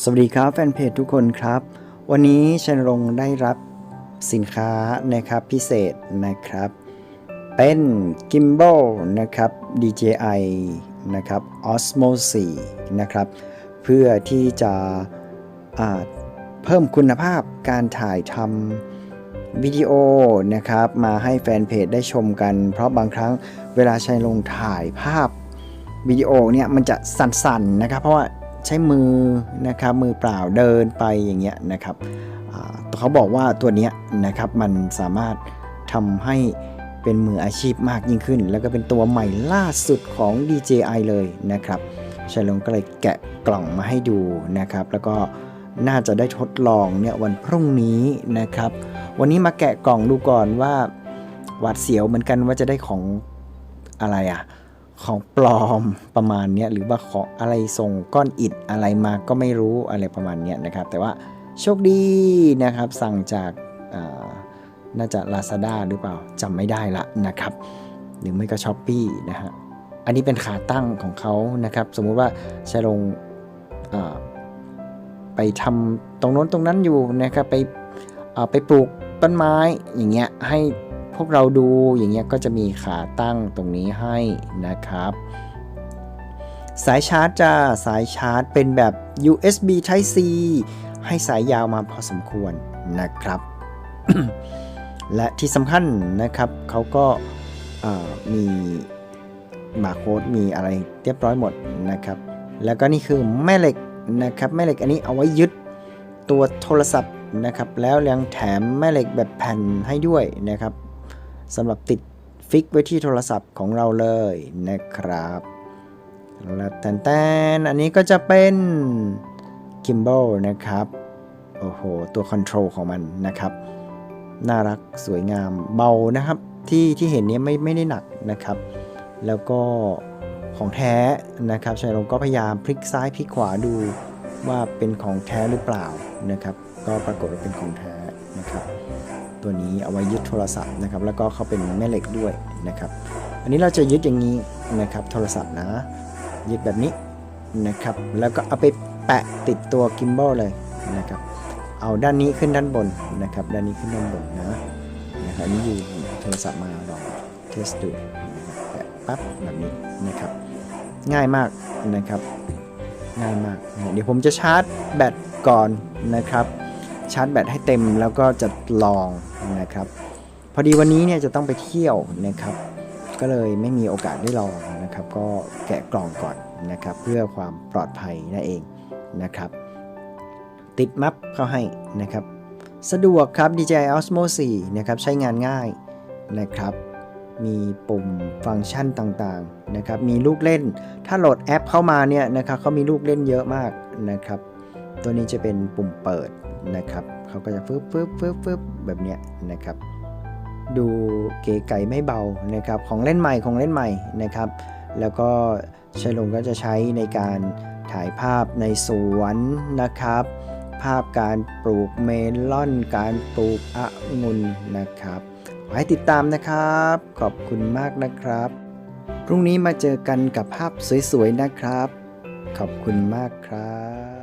สวัสดีครับแฟนเพจทุกคนครับ วันนี้ชันรงค์ได้รับสินค้านะครับพิเศษนะครับ เป็น Gimbal นะครับ DJI นะครับ Osmo 4 นะครับ เพื่อที่จะเพิ่มคุณภาพการถ่ายทำวิดีโอนะครับ มาให้แฟนเพจได้ชมกัน เพราะบางครั้งเวลาชัยลงถ่ายภาพวิดีโอเนี่ยมันจะสั่นๆนะครับ เพราะว่า ใช้มือนะครับมือเปล่าเดินไปอย่างเงี้ยนะครับอ่เขาบอกว่าตัวเนี้ยนะครับมันสามารถทำให้เป็นมืออาชีพมากยิ่งขึ้น แล้วก็เป็นตัวใหม่ล่าสุดของ DJI เลยนะครับชัยลงก็เลยแกะกล่องมาให้ดูนะครับ แล้วก็น่าจะได้ทดลองเนี่ยวันพรุ่งนี้นะครับ วันนี้มาแกะกล่องดูก่อนว่าหวาดเสียวเหมือนกันว่าจะได้ของอะไรอะ ของปลอมประมาณเนี้ยหรือว่าของอะไรส่งก้อนอิฐอะไรมาก็ไม่รู้อะไรประมาณเนี้ยนะครับ แต่ว่าโชคดีนะครับสั่งจากน่าจะ Lazada หรือเปล่าจำไม่ได้ละนะครับ หรือไม่ก็ s h อ p e e นะฮะอันนี้เป็นขาตั้งของเขานะครับ สมมุติว่าชาลงไปทำตรงโน้นตรงนั้นอยู่นะครับไปไปปลูกต้นไม้อย่างเงี้ยให้ พวกเราดูอย่างเงี้ยก็จะมีขาตั้งตรงนี้ให้นะครับ สายชาร์จจะสายชาร์จเป็นแบบ USB Type C ให้สายยาวมาพอสมควรนะครับ และที่สำคัญนะครับเขาก็มีบาร์โค้ดมีอะไรเรียบร้อยหมดนะครับ แล้วก็นี่คือแม่เหล็กนะครับ แม่เหล็กอันนี้เอาไว้ยึดตัวโทรศัพท์นะครับ แล้วยังแถมแม่เหล็กแบบแผ่นให้ด้วยนะครับ สำหรับติดฟิกไว้ที่โทรศัพท์ของเราเลยนะครับแล้วแตนๆอันนี้ก็จะเป็น Gimbal นะครับ โอ้โห ตัวคอนโทรลของมันนะครับ น่ารักสวยงามเบานะครับ ที่ที่เห็นนี้ไม่ไม่ได้หนักนะครับ แล้วก็ของแท้นะครับชายลงก็พยายามพลิกซ้ายพลิกขวาดูว่าเป็นของแท้หรือเปล่านะครับ ก็ปรากฏว่าเป็นของแท้นะครับ ตัวนี้เอาไว้ยึดโทรศัพท์นะครับแล้วก็เขาเป็นแม่เหล็กด้วยนะครับ อันนี้เราจะยึดอย่างนี้นะครับโทรศัพท์นะ ยึดแบบนี้นะครับแล้วก็เอาไปแปะติดตัวกิมบอลเลยนะครับเอาด้านนี้ขึ้นด้านบนนะครับด้านนี้ขึ้นด้านบนนะนะครับอันนี้อยู่โทรศัพท์มาลองเทสดูแปะปั๊บแบบนี้นะครับง่ายมากนะครับง่ายมาก เดี๋ยวผมจะชาร์จแบตก่อนนะครับ ชาร์จแบตให้เต็มแล้วก็จะลองนะครับ พอดีวันนี้เนี่ยจะต้องไปเที่ยวนะครับ ก็เลยไม่มีโอกาสได้ลองนะครับ ก็แกะกล่องก่อนนะครับ เพื่อความปลอดภัยนั่นเองนะครับ ติดมัฟเข้าให้นะครับ สะดวกครับ DJI Osmo 4 นะครับ ใช้งานง่ายนะครับ มีปุ่มฟังก์ชันต่างๆนะครับ มีลูกเล่น ถ้าโหลดแอปเข้ามาเนี่ยนะครับเขามีลูกเล่นเยอะมากนะครับ ตัวนี้จะเป็นปุ่มเปิด นะครับเขาก็จะฟึบฟึบฟึบฟึบแบบเนี้ยนะครับ ดูเก๋ไก่ไม่เบานะครับของเล่นใหม่ของเล่นใหม่นะครับ แล้วก็ชัยลงก็จะใช้ในการถ่ายภาพในสวนนะครับ ภาพการปลูกเมลอน การปลูกองุ่นนะครับขอให้ติดตามนะครับ ขอบคุณมากนะครับ พรุ่งนี้มาเจอกันกับภาพสวยๆนะครับ ขอบคุณมากครับ